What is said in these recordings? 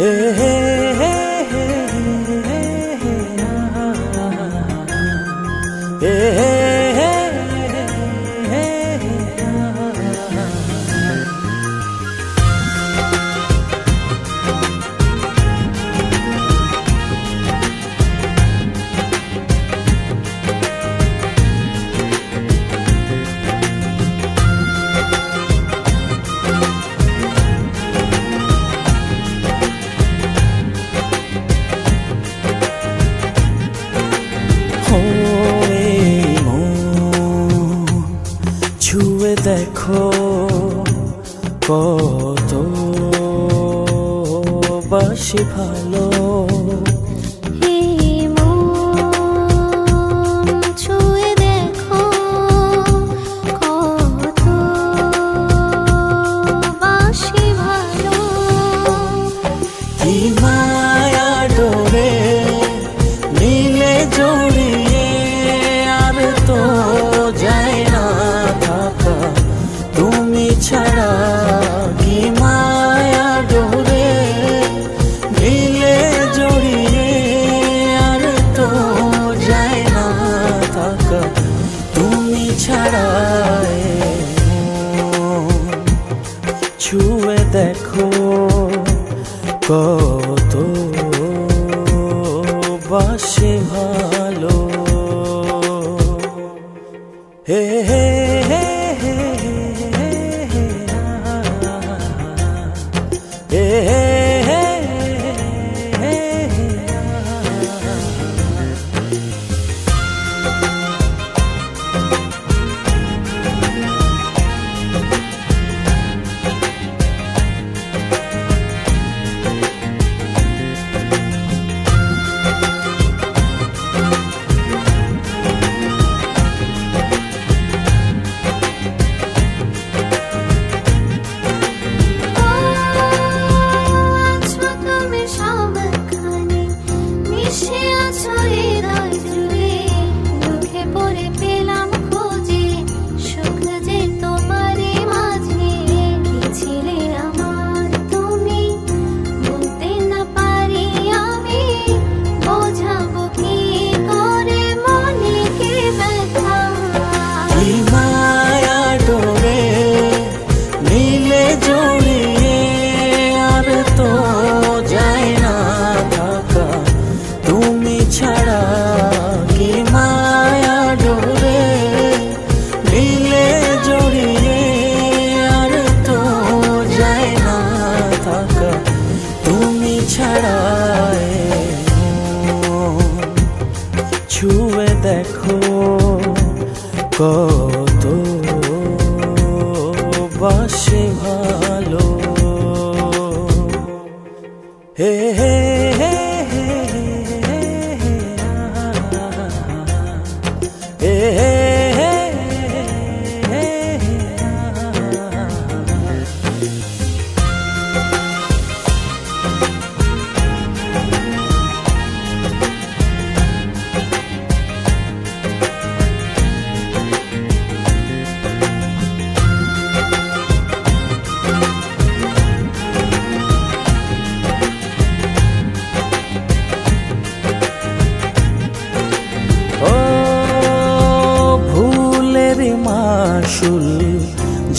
হে হে হে দেখো কত বাসি ভালো। দেখো কত বাসে ভালো হে হে হে হে হে হে হে তুমি ছাড়া ছুঁয়ে দেখো কত বাসে ভালো হে হে হে হে হে হে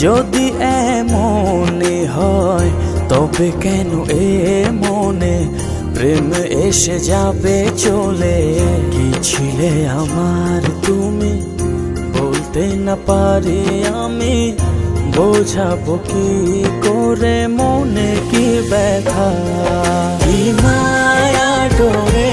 যদি এমনে হয়, তবে কেন এ মনে প্রেম এসে যাবে, চলে কি ছিলে আমার তুমি। বলতে না পারি আমি, বোঝাবো কি করে মনে কি ব্যথা? কি মায়া ডোরে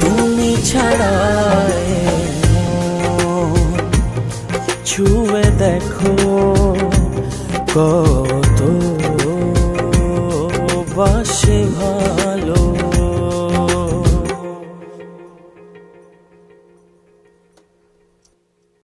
তুমি ছাড়া ছুয়ে দেখো কত বাসে